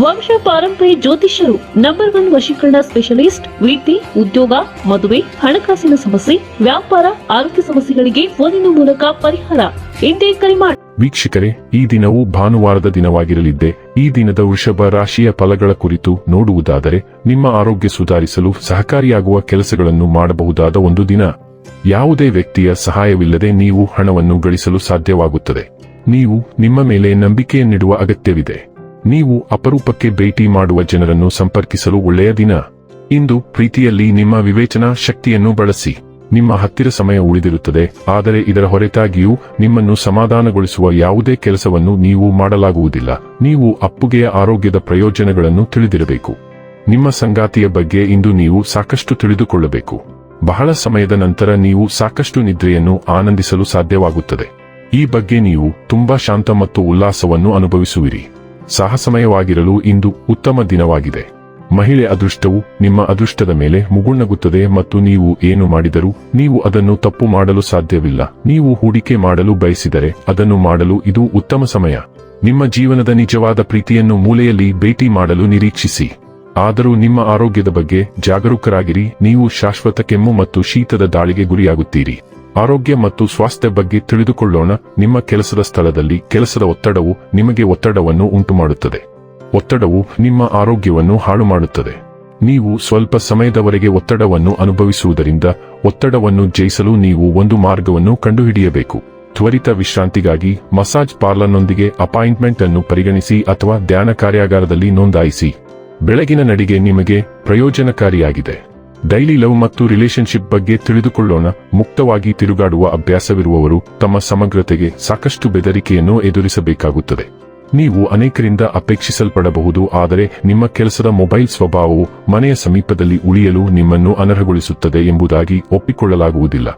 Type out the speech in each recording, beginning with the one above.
ವಂಶ ಪಾರಂಪರ್ಯ ಜ್ಯೋತಿಷ್ಯರು ನಂಬರ್ ಒನ್ ವಶೀಕರಣ ಸ್ಪೆಷಲಿಸ್ಟ್ ವೃತ್ತಿ ಉದ್ಯೋಗ, ಮದುವೆ, ಹಣಕಾಸಿನ ಸಮಸ್ಯೆ, ವ್ಯಾಪಾರ, ಆರೋಗ್ಯ ಸಮಸ್ಯೆಗಳಿಗೆ ಫೋನಿನ ಮೂಲಕ ಪರಿಹಾರ. ಎಂದೇ ಕರೆ ಮಾಡಿ ವೀಕ್ಷಕರೇ, ಈ ದಿನವು ಭಾನುವಾರದ ದಿನವಾಗಿರಲಿದ್ದೆ. ಈ ದಿನದ ವೃಷಭ ರಾಶಿಯ ಫಲಗಳ ಕುರಿತು ನೋಡುವುದಾದರೆ, ನಿಮ್ಮ ಆರೋಗ್ಯ ಸುಧಾರಿಸಲು ಸಹಕಾರಿಯಾಗುವ ಕೆಲಸಗಳನ್ನು ಮಾಡಬಹುದಾದ ಒಂದು ದಿನ. ಯಾವುದೇ ವ್ಯಕ್ತಿಯ ಸಹಾಯವಿಲ್ಲದೆ ನೀವು ಹಣವನ್ನು ಗಳಿಸಲು ಸಾಧ್ಯವಾಗುತ್ತದೆ. ನೀವು ನಿಮ್ಮ ಮೇಲೆ ನಂಬಿಕೆಯನ್ನಿಡುವ ಅಗತ್ಯವಿದೆ. ನೀವು ಅಪರೂಪಕ್ಕೆ ಭೇಟಿ ಮಾಡುವ ಜನರನ್ನು ಸಂಪರ್ಕಿಸಲು ಒಳ್ಳೆಯ ದಿನ. ಇಂದು ಪ್ರೀತಿಯಲ್ಲಿ ನಿಮ್ಮ ವಿವೇಚನಾ ಶಕ್ತಿಯನ್ನು ಬಳಸಿ. ನಿಮ್ಮ ಹತ್ತಿರ ಸಮಯ ಉಳಿದಿರುತ್ತದೆ, ಆದರೆ ಇದರ ಹೊರತಾಗಿಯೂ ನಿಮ್ಮನ್ನು ಸಮಾಧಾನಗೊಳಿಸುವ ಯಾವುದೇ ಕೆಲಸವನ್ನು ನೀವು ಮಾಡಲಾಗುವುದಿಲ್ಲ. ನೀವು ಅಪ್ಪುಗೆಯ ಆರೋಗ್ಯದ ಪ್ರಯೋಜನಗಳನ್ನು ತಿಳಿದಿರಬೇಕು. ನಿಮ್ಮ ಸಂಗಾತಿಯ ಬಗ್ಗೆ ಇಂದು ನೀವು ಸಾಕಷ್ಟು ತಿಳಿದುಕೊಳ್ಳಬೇಕು. ಬಹಳ ಸಮಯದ ನಂತರ ನೀವು ಸಾಕಷ್ಟು ನಿದ್ರೆಯನ್ನು ಆನಂದಿಸಲು ಸಾಧ್ಯವಾಗುತ್ತದೆ. ಈ ಬಗ್ಗೆ ನೀವು ತುಂಬಾ ಶಾಂತ ಮತ್ತು ಉಲ್ಲಾಸವನ್ನು ಅನುಭವಿಸುವಿರಿ. ಸಾಹಸಮಯವಾಗಿರಲು ಇಂದು ಉತ್ತಮ ದಿನವಾಗಿದೆ. ಮಹಿಳೆ ಅದೃಷ್ಟವು ನಿಮ್ಮ ಅದೃಷ್ಟದ ಮೇಲೆ ಮುಗುಳ್ನಗುತ್ತದೆ ಮತ್ತು ನೀವು ಏನು ಮಾಡಿದರೂ ನೀವು ಅದನ್ನು ತಪ್ಪು ಮಾಡಲು ಸಾಧ್ಯವಿಲ್ಲ. ನೀವು ಹೂಡಿಕೆ ಮಾಡಲು ಬಯಸಿದರೆ ಅದನ್ನು ಮಾಡಲು ಇದು ಉತ್ತಮ ಸಮಯ. ನಿಮ್ಮ ಜೀವನದ ನಿಜವಾದ ಪ್ರೀತಿಯನ್ನು ಮೂಲೆಯಲ್ಲಿ ಭೇಟಿ ಮಾಡಲು ನಿರೀಕ್ಷಿಸಿ. ಆದರೂ ನಿಮ್ಮ ಆರೋಗ್ಯದ ಬಗ್ಗೆ ಜಾಗರೂಕರಾಗಿರಿ. ನೀವು ಶಾಶ್ವತ ಕೆಮ್ಮು ಮತ್ತು ಶೀತದ ದಾಳಿಗೆ ಗುರಿಯಾಗುತ್ತೀರಿ. ಆರೋಗ್ಯ ಮತ್ತು ಸ್ವಾಸ್ಥ್ಯ ಬಗ್ಗೆ ತಿಳಿದುಕೊಳ್ಳೋಣ. ನಿಮ್ಮ ಕೆಲಸದ ಸ್ಥಳದಲ್ಲಿ ಕೆಲಸದ ಒತ್ತಡವು ನಿಮಗೆ ಒತ್ತಡವನ್ನು ಉಂಟುಮಾಡುತ್ತದೆ. ಒತ್ತಡವು ನಿಮ್ಮ ಆರೋಗ್ಯವನ್ನು ಹಾಳು ಮಾಡುತ್ತದೆ ನೀವು ಸ್ವಲ್ಪ ಸಮಯದವರೆಗೆ ಒತ್ತಡವನ್ನು ಅನುಭವಿಸುವುದರಿಂದ ಒತ್ತಡವನ್ನು ಜಯಿಸಲು ನೀವು ಒಂದು ಮಾರ್ಗವನ್ನು ಕಂಡುಹಿಡಿಯಬೇಕು. ತ್ವರಿತ ವಿಶ್ರಾಂತಿಗಾಗಿ ಮಸಾಜ್ ಪಾರ್ಲರ್ನೊಂದಿಗೆ ಅಪಾಯಿಂಟ್ಮೆಂಟ್ ಅನ್ನು ಪರಿಗಣಿಸಿ ಅಥವಾ ಧ್ಯಾನ ಕಾರ್ಯಾಗಾರದಲ್ಲಿ ನೋಂದಾಯಿಸಿ. ಬೆಳಗಿನ ನಡಿಗೆ ನಿಮಗೆ ಪ್ರಯೋಜನಕಾರಿಯಾಗಿದೆ. ಡೈಲಿ ಲವ್ ಮತ್ತು ರಿಲೇಶನ್ಶಿಪ್ ಬಗ್ಗೆ ತಿಳಿದುಕೊಳ್ಳೋಣ. ಮುಕ್ತವಾಗಿ ತಿರುಗಾಡುವ ಅಭ್ಯಾಸವಿರುವವರು ತಮ್ಮ ಸಮಗ್ರತೆಗೆ ಸಾಕಷ್ಟು ಬೆದರಿಕೆಯನ್ನು ಎದುರಿಸಬೇಕಾಗುತ್ತದೆ. ನೀವು ಅನೇಕರಿಂದ ಅಪೇಕ್ಷಿಸಲ್ಪಡಬಹುದು, ಆದರೆ ನಿಮ್ಮ ಕೆಲಸದ ಮೊಬೈಲ್ ಸ್ವಭಾವವು ಮನೆಯ ಸಮೀಪದಲ್ಲಿ ಉಳಿಯಲು ನಿಮ್ಮನ್ನು ಅನರ್ಹಗೊಳಿಸುತ್ತದೆ ಎಂಬುದಾಗಿ ಒಪ್ಪಿಕೊಳ್ಳಲಾಗುವುದಿಲ್ಲ.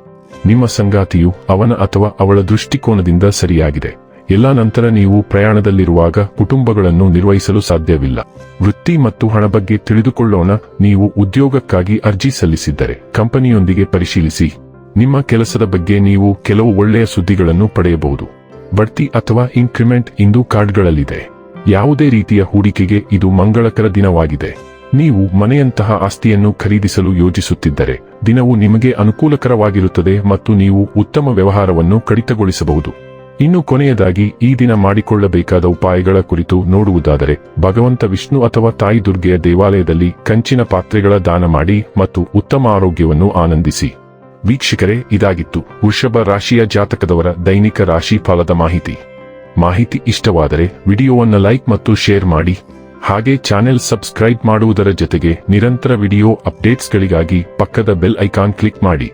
ನಿಮ್ಮ ಸಂಗಾತಿಯು ಅವನ ಅಥವಾ ಅವಳ ದೃಷ್ಟಿಕೋನದಿಂದ ಸರಿಯಾಗಿದೆ. ಎಲ್ಲಾ ನಂತರ ನೀವು ಪ್ರಯಾಣದಲ್ಲಿರುವಾಗ ಕುಟುಂಬಗಳನ್ನು ನಿರ್ವಹಿಸಲು ಸಾಧ್ಯವಿಲ್ಲ. ವೃತ್ತಿ ಮತ್ತು ಹಣ ಬಗ್ಗೆ ತಿಳಿದುಕೊಳ್ಳೋಣ, ನೀವು ಉದ್ಯೋಗಕ್ಕಾಗಿ ಅರ್ಜಿ ಸಲ್ಲಿಸಿದ್ದರೆ ಕಂಪನಿಯೊಂದಿಗೆ ಪರಿಶೀಲಿಸಿ. ನಿಮ್ಮ ಕೆಲಸದ ಬಗ್ಗೆ ನೀವು ಕೆಲವು ಒಳ್ಳೆಯ ಸುದ್ದಿಗಳನ್ನು ಪಡೆಯಬಹುದು. ಬಡ್ತಿ ಅಥವಾ ಇನ್ಕ್ರಿಮೆಂಟ್ ಇಂದು ಕಾರ್ಡ್ಗಳಲ್ಲಿದೆ. ಯಾವುದೇ ರೀತಿಯ ಹೂಡಿಕೆಗೆ ಇದು ಮಂಗಳಕರ ದಿನವಾಗಿದೆ. ನೀವು ಮನೆಯಂತಹ ಆಸ್ತಿಯನ್ನು ಖರೀದಿಸಲು ಯೋಜಿಸುತ್ತಿದ್ದರೆ, ದಿನವು ನಿಮಗೆ ಅನುಕೂಲಕರವಾಗಿರುತ್ತದೆ ಮತ್ತು ನೀವು ಉತ್ತಮ ವ್ಯವಹಾರವನ್ನು ಕಡಿತಗೊಳಿಸಬಹುದು. ಇನ್ನು ಕೊನೆಯದಾಗಿ ಈ ದಿನ ಮಾಡಿಕೊಳ್ಳಬೇಕಾದ ಉಪಾಯಗಳ ಕುರಿತು ನೋಡುವುದಾದರೆ, ಭಗವಂತ ವಿಷ್ಣು ಅಥವಾ ತಾಯಿ ದುರ್ಗೆಯ ದೇವಾಲಯದಲ್ಲಿ ಕಂಚಿನ ಪಾತ್ರೆಗಳ ದಾನ ಮಾಡಿ ಮತ್ತು ಉತ್ತಮ ಆರೋಗ್ಯವನ್ನು ಆನಂದಿಸಿ. ವೀಕ್ಷಕರೇ, ಇದಾಗಿತ್ತು ವೃಷಭ ರಾಶಿಯ ಜಾತಕದವರ ದೈನಿಕ ರಾಶಿ ಫಲದ ಮಾಹಿತಿ. ಮಾಹಿತಿ ಇಷ್ಟವಾದರೆ ವಿಡಿಯೋವನ್ನು ಲೈಕ್ ಮತ್ತು ಶೇರ್ ಮಾಡಿ. ಹಾಗೆ ಚಾನೆಲ್ ಸಬ್ಸ್ಕ್ರೈಬ್ ಮಾಡುವುದರ ಜೊತೆಗೆ ನಿರಂತರ ವಿಡಿಯೋ ಅಪ್ಡೇಟ್ಸ್ಗಳಿಗಾಗಿ ಪಕ್ಕದ ಬೆಲ್ ಐಕಾನ್ ಕ್ಲಿಕ್ ಮಾಡಿ.